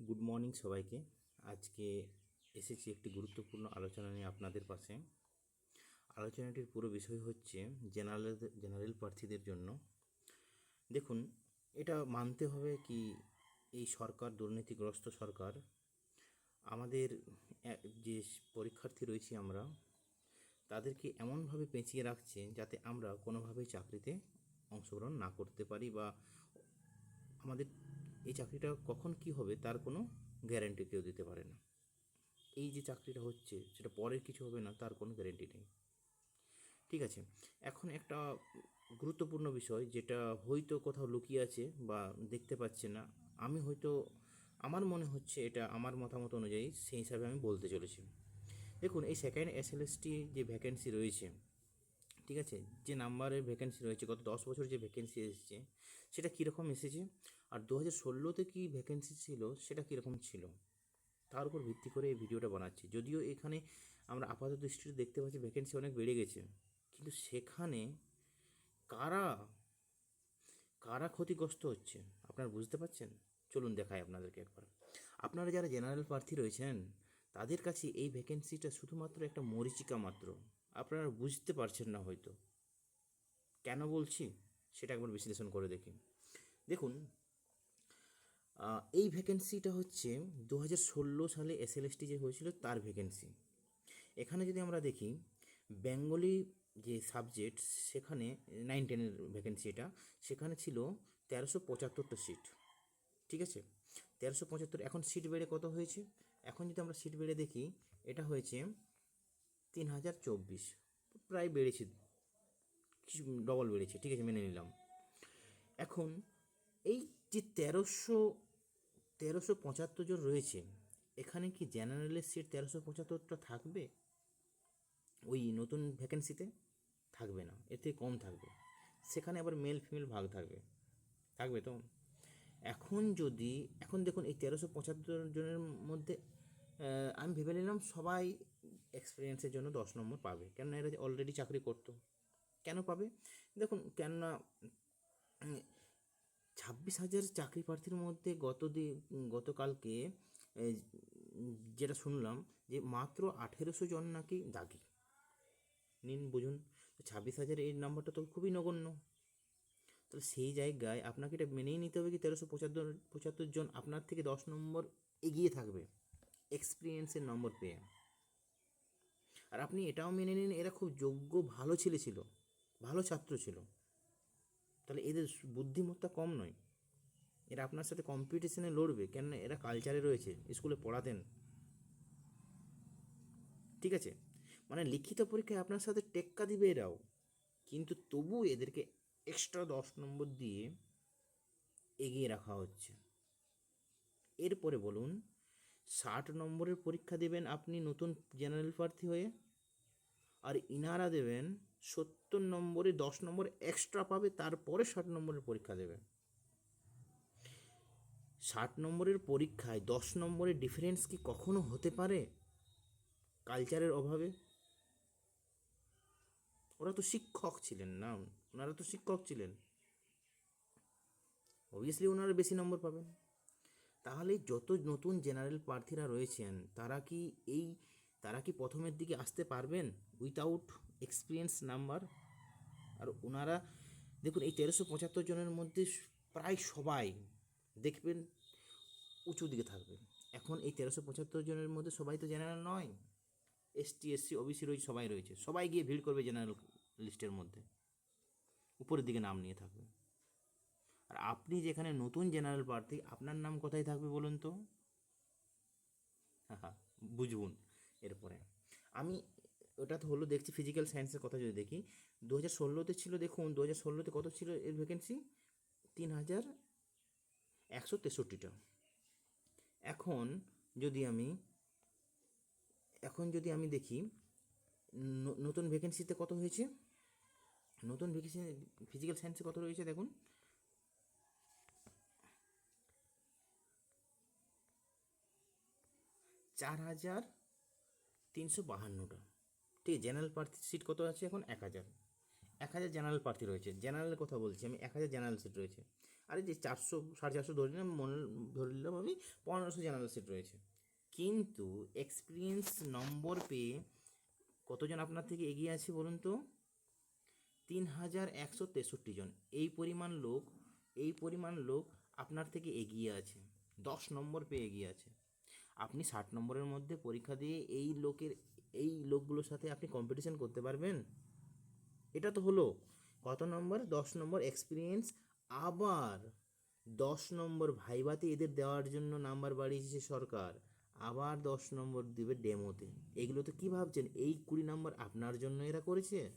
Good morning সবাইকে। আজকে এসেছি একটি গুরুত্বপূর্ণ আলোচনা নিয়ে আপনাদের পাশে। আলোচনাটির পুরো বিষয় হচ্ছে জেনারেল জেনারেল প্রার্থীদের জন্য। দেখুন, এটা মানতে হবে কি এই সরকার, দুর্নীতিগ্রস্ত সরকার, আমাদের যে পরীক্ষার্থী রয়েছি আমরা, তাদেরকে এমনভাবে পেঁচিয়ে রাখছে যাতে আমরা কোনোভাবেই চাকরিতে অংশগ্রহণ না করতে পারি বা আমাদের এই চাকরিটা কখন কি হবে তার কোনো গ্যারান্টি কেউ দিতে পারে না। এই যে চাকরিটা হচ্ছে, সেটা পরের কিছু হবে না, তার কোনো গ্যারেন্টি নেই। ঠিক আছে, এখন একটা গুরুত্বপূর্ণ বিষয় যেটা হয়তো কোথাও লুকিয়ে আছে বা দেখতে পাচ্ছে না, আমি হয়তো, আমার মনে হচ্ছে এটা আমার মতামত অনুযায়ী সেই হিসাবে আমি বলতে চলেছি। দেখুন, এই সেকেন্ড এসএলএসটি যে ভ্যাকেন্সি রয়েছে, ঠিক আছে, যে নাম্বারের ভ্যাকেন্সি রয়েছে, গত দশ বছর যে ভ্যাকেন্সি এসেছে, সেটা কীরকম এসেছে? আর দু হাজার ষোলোতে কী ভ্যাকেন্সি ছিল, সেটা কীরকম ছিল? তার উপর ভিত্তি করে এই ভিডিওটা বানাচ্ছি। যদিও এখানে আমরা আপাতত দৃষ্টিতে দেখতে পাচ্ছি ভ্যাকেন্সি অনেক বেড়ে গেছে। কিন্তু সেখানে কারা কারা ক্ষতিগ্রস্ত হচ্ছে, আপনারা বুঝতে পারছেন? চলুন দেখাই আপনাদেরকে একবার। আপনারা যারা জেনারেল প্রার্থী রয়েছেন, তাদের কাছে এই ভ্যাকেন্সিটা শুধুমাত্র একটা মরিচিকা মাত্র। আপনারা বুঝতে পারছেন না হয়তো। কেন বলছি? সেটা একবার বিশ্লেষণ করে দেখি। দেখুন এই ভ্যাকেন্সিটা হচ্ছে দু হাজার ষোলো সালে এসএলএসটি যে হয়েছিল তার ভ্যাকেন্সি এখানে যদি আমরা দেখি বেঙ্গলি যে সাবজেক্ট সেখানে নাইন টেনের ভ্যাকেন্সি এটা, সেখানে ছিল তেরোশো পঁচাত্তরটা সিট ঠিক আছে? তেরোশো পঁচাত্তর, এখন সিট বেড়ে কত হয়েছে? এখন যদি আমরা সিট বেড়ে দেখি, এটা হয়েছে তিন হাজার চব্বিশ। প্রায় বেড়েছে, কিছু ডবল বেড়েছে, ঠিক আছে, মেনে নিলাম। এখন এই যে তেরোশো তেরোশো পঁচাত্তর জন রয়েছে এখানে কি জেনারেলের সিট তেরোশো পঁচাত্তরটা থাকবে? ওই নতুন ভ্যাকেন্সিতে থাকবে না, এর থেকে কম থাকবে। সেখানে আবার মেল ফিমেল ভাগ থাকবে। থাকবে তো? এখন যদি, এখন দেখুন এই তেরোশো পঁচাত্তর জনের মধ্যে আমি ভেবে নিলাম সবাই এক্সপিরিয়েন্সের জন্য দশ নম্বর পাবে। কেননা এরা অলরেডি চাকরি করতো। কেন পাবে? দেখুন, কেননা ছাব্বিশ হাজার চাকরি প্রার্থীর মধ্যে গত গতকালকে যেটা শুনলাম যে মাত্র আঠেরোশো জন নাকি দাগি। নিন বুঝুন ছাব্বিশ হাজার এই নাম্বারটা তো খুবই নগণ্য। তাহলে সেই জায়গায় আপনাকে এটা মেনেই নিতে হবে কি তেরোশো পঁচাত্তর পঁচাত্তর জন আপনার থেকে দশ নম্বর এগিয়ে থাকবে এক্সপিরিয়েন্সের নম্বর পেয়ে। আর আপনি এটাও মেনে নিন, এরা খুব যোগ্য, ভালো ছেলে ছিল, ভালো ছাত্র ছিল। তাহলে এদের বুদ্ধিমত্তা কম নয়। এরা আপনার সাথে কম্পিটিশনে লড়বে, কেননা এরা কালচারে রয়েছে স্কুলে পড়াতেন। ঠিক আছে? মানে লিখিত পরীক্ষায় আপনার সাথে টেক্কা দিবে এরাও। কিন্তু তবু এদেরকে এক্সট্রা দশ নম্বর দিয়ে এগিয়ে রাখা হচ্ছে। এরপরে বলুন, ষাট নম্বরের পরীক্ষা দেবেন আপনি নতুন জেনারেল প্রার্থী হয়ে, আর ইনারা দেবেন সত্তর নম্বরে, দশ নম্বর এক্সট্রা পাবে, তারপরে ষাট নম্বরের পরীক্ষা দেবে। ষাট নম্বরের পরীক্ষায় দশ নম্বরের ডিফারেন্স কি কখনো হতে পারে? কালচারের অভাবে? ওরা তো শিক্ষক ছিলেন না। ওনারা তো শিক্ষক ছিলেন। অবভিয়াসলি ওনারা বেশি নম্বর পাবেন। তাহলে যত নতুন জেনারেল প্রার্থীরা রয়েছেন, তারা কি এই, তারা কি প্রথমের দিকে আসতে পারবেন? উইথাউট এক্সপিরিয়েন্স নাম্বার আর ওনারা দেখুন এই তেরোশো পঁচাত্তর জনের মধ্যে প্রায় সবাই দেখবেন উঁচু দিকে থাকবে এখন এই তেরোশো পঁচাত্তর জনের মধ্যে সবাই তো জেনারেল নয়। এসটি এসসি ওবিসি রয়েছে, সবাই রয়েছে। সবাই গিয়ে ভিড় করবে জেনারেল লিস্টের মধ্যে। উপরের দিকে নাম নিয়ে থাকবে। আর আপনি যেখানে নতুন জেনারেল প্রার্থী, আপনার নাম কোথায় থাকবে বলুন তো? হ্যাঁ হ্যাঁ বুঝুন এরপরে। আমি ওটা তো হলো দেখছি ফিজিক্যাল সায়েন্সের কথা যদি দেখি দু হাজার ষোলোতে ছিল দেখুন দু হাজার ষোলোতে কত ছিল এর ভ্যাকেন্সি তিন হাজার একশো তেষট্টিটা। এখন যদি আমি, এখন যদি আমি দেখি নতুন ভ্যাকেন্সিতে কত হয়েছে? নতুন ভ্যাকেন্সি ফিজিক্যাল সায়েন্সে কত রয়েছে দেখুন? চার হাজার তিনশো বাহান্নটা। ঠিক আছে জেনারেল প্রার্থী সিট কত আছে? এখন এক হাজার। এক হাজার জেনারেল প্রার্থী রয়েছে। জেনারেলের কথা বলছি, আমি এক হাজার জেনারেল সিট রয়েছে। আরে যে চারশো, সাড়ে চারশো ধরে নিলাম, মনে ধরে নিলাম আমি পনেরোশো জেনারেল সিট রয়েছে। কিন্তু এক্সপিরিয়েন্স নম্বর পেয়ে কতজন আপনার থেকে এগিয়ে আছে বলুন তো? তিন হাজার একশো তেষট্টি জন। এই পরিমাণ লোক, এই পরিমাণ লোক আপনার থেকে এগিয়ে আছে। দশ নম্বর পেয়ে এগিয়ে আছে। আপনি ষাট নম্বরের মধ্যে পরীক্ষা দিয়ে এই লোকের এই লোকগুলোর সাথে আপনি কম্পিটিশন করতে পারবেন। এটা তো হলো, কত নম্বর? দশ নম্বর এক্সপিরিয়েন্স আবার দশ নম্বর ভাইভাতে এদের দেওয়ার জন্য নাম্বার বাড়িয়েছে সরকার। আবার দশ নম্বর দিবে ডেমোতে এগুলো তো কী ভাবছেন? এই কুড়ি নম্বর আপনার জন্য এরা করেছে।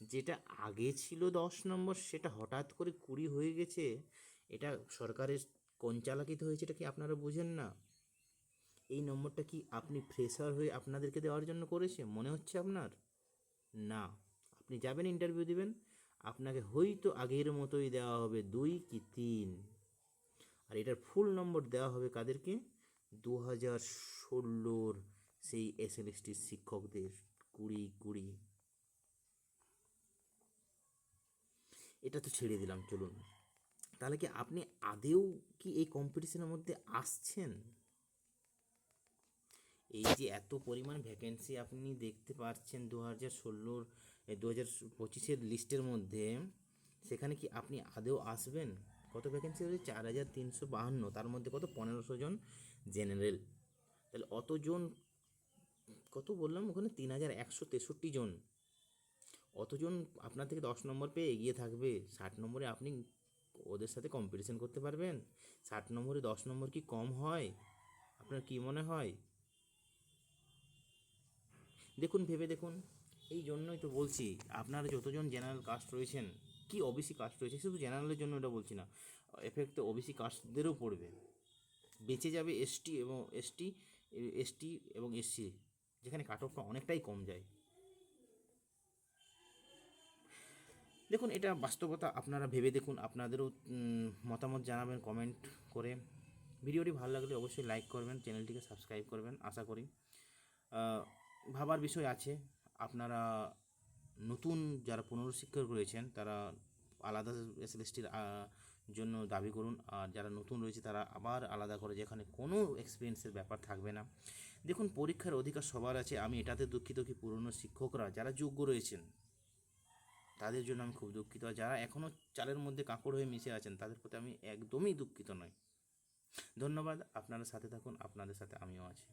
যেটা আগে ছিল দশ নম্বর, সেটা হঠাৎ করে কুড়ি হয়ে গেছে। এটা সরকারের কোন চালাকিতে হয়েছে, এটা কি আপনারা বুঝেন না? এই নম্বরটা কি আপনি ফ্রেশার হয়ে আপনাদেরকে দেওয়ার জন্য করেছে? মনে হচ্ছে আপনার? না। আপনি যাবেন ইন্টারভিউ দিবেন। আপনাকে হয়তো আগের মতোই দেওয়া হবে দুই কি তিন। আর এটার ফুল নম্বর দেওয়া হবে কাদেরকে? দু হাজার ষোলোর সেই এস এল শিক্ষকদের। কুড়ি কুড়ি। এটা তো ছেড়ে দিলাম, চলুন। তাহলে কি আপনি আদেও কি এই কম্পিটিশনের মধ্যে আসছেন? এই যে এত পরিমাণ ভ্যাকেন্সি আপনি দেখতে পাচ্ছেন দু হাজার ষোলোর দু হাজার পঁচিশের লিস্টের মধ্যে, সেখানে কি আপনি আদেও আসবেন? কত ভ্যাকেন্সি রয়েছে চার হাজার তিনশো বাহান্ন, তার মধ্যে কত? পনেরোশো জন জেনারেল তাহলে অতজন, কত বললাম ওখানে? তিন হাজার একশো তেষট্টি জন। অতজন আপনার থেকে দশ নম্বর পেয়ে এগিয়ে থাকবে। ষাট নম্বরে আপনি ওদের সাথে কম্পিটিশন করতে পারবেন। ষাট নম্বরে দশ নম্বর কি কম হয়? আপনার কি মনে হয়? দেখুন, ভেবে দেখুন। এই জন্যই তো বলছি, আপনারা যতজন জেনারেল কাস্ট রয়েছেন, কি ওবিসি কাস্ট রয়েছে, শুধু জেনারেলের জন্য এটা বলছি না এফেক্ট তো ওবিসি কাস্টদেরও পড়বে। বেঁচে যাবে এসটি এবং এসটি এসটি এবং এসসি যেখানে কাট অফটা অনেকটাই কম যায়। দেখুন, এটা বাস্তবতা, আপনারা ভেবে দেখুন, আপনাদেরও মতামত জানাবেন কমেন্ট করে। ভিডিওটি ভালো লাগলে অবশ্যই লাইক করবেন চ্যানেলটিকে সাবস্ক্রাইব করবেন, আশা করি। ভাবার বিষয় আছে। আপনারা নতুন যারা পুনর্শিক্ষক রয়েছেন, তারা আলাদা এসএলএসটির জন্য দাবি করুন। আর যারা নতুন রয়েছে, তারা আবার আলাদা করে, যেখানে কোনো এক্সপিরিয়েন্সের ব্যাপার থাকবে না। দেখুন, পরীক্ষার অধিকার সবার আছে। আমি এটাতে দুঃখিত কি পুরনো শিক্ষকরা, যারা যোগ্য রয়েছেন, তাদের জন্য আমি খুব দুঃখিত। যারা এখনও চালের মধ্যে কাঁকড় হয়ে মিশে আছেন, তাদের প্রতি আমি একদমই দুঃখিত নই। ধন্যবাদ। আপনারা সাথে থাকুন, আপনাদের সাথে আমিও আছি।